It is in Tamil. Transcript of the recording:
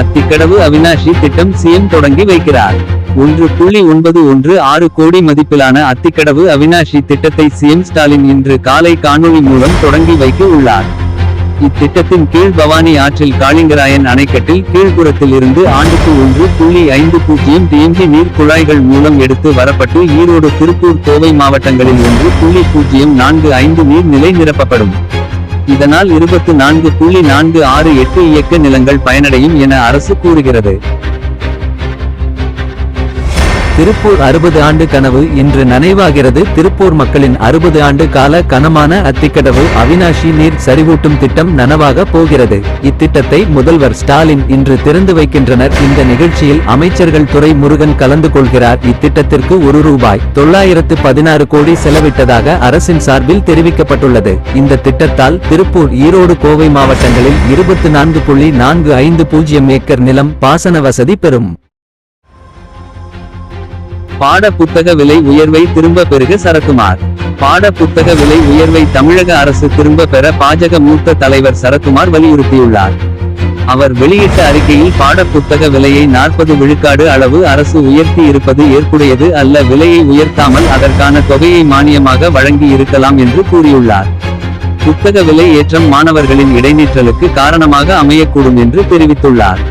அத்திக்கடவு அவினாஷி திட்டம் சிஎம் தொடங்கி வைக்கிறார். ஒன்று புள்ளி ஒன்பது ஒன்று ஆறு கோடி மதிப்பிலான அத்திக்கடவு அவினாஷி திட்டத்தை சிஎம் ஸ்டாலின் இன்று காலை காணொளி மூலம் தொடங்கி வைக்க உள்ளார். இத்திட்டத்தின் கீழ் பவானி ஆற்றில் காளிங்கராயன் அணைக்கட்டில் கீழ்ப்புறத்தில் இருந்து ஆண்டுக்கு ஒன்று புள்ளி ஐந்து பூஜ்ஜியம் டிஎம்ஜி நீர் குழாய்கள் மூலம் எடுத்து வரப்பட்டு ஈரோடு திருப்பூர் கோவை மாவட்டங்களில் ஒன்று புள்ளி பூஜ்ஜியம் நான்கு ஐந்து நீர் நிலை நிரப்பப்படும் இதனால் இருபத்து நான்கு புள்ளி நான்கு ஆறு எட்டு இயக்க நிலங்கள் பயனடையும் என அரசு கூறுகிறது. திருப்பூர் அறுபது ஆண்டு கனவு இன்று நனைவாகிறது. திருப்பூர் மக்களின் அறுபது ஆண்டு கால கனமான அத்திக்கடவு அவினாஷி நீர் சரிவூட்டும் திட்டம் நனவாக போகிறது. இத்திட்டத்தை முதல்வர் ஸ்டாலின் இன்று திறந்து வைக்கின்றனர். இந்த நிகழ்ச்சியில் அமைச்சர்கள் துறை முருகன் கலந்து கொள்கிறார். இத்திட்டத்திற்கு ஒரு ரூபாய் தொள்ளாயிரத்து பதினாறு கோடி செலவிட்டதாக அரசின் சார்பில் தெரிவிக்கப்பட்டுள்ளது. இந்த திட்டத்தால் திருப்பூர் ஈரோடு கோவை மாவட்டங்களில் இருபத்து நான்கு புள்ளி நான்கு ஐந்து பூஜ்ஜியம் ஏக்கர் நிலம் பாசன வசதி பெறும். பாட புத்தக விலை உயர்வை திரும்ப பெறுக சரத்குமார். பாட புத்தக விலை உயர்வை தமிழக அரசு திரும்ப பெற பாஜக மூத்த தலைவர் சரத்குமார் வலியுறுத்தியுள்ளார். அவர் வெளியிட்ட அறிக்கையில் பாட புத்தக விலையை நாற்பது விழுக்காடு அளவு அரசு உயர்த்தி இருப்பது ஏற்புடையது அல்ல விலையை உயர்த்தாமல் அதற்கான தொகையை மானியமாக வழங்கி இருக்கலாம் என்று கூறியுள்ளார். புத்தக விலை ஏற்றம் மாணவர்களின் இடைநிற்றலுக்கு காரணமாக அமையக்கூடும் என்று தெரிவித்துள்ளார்.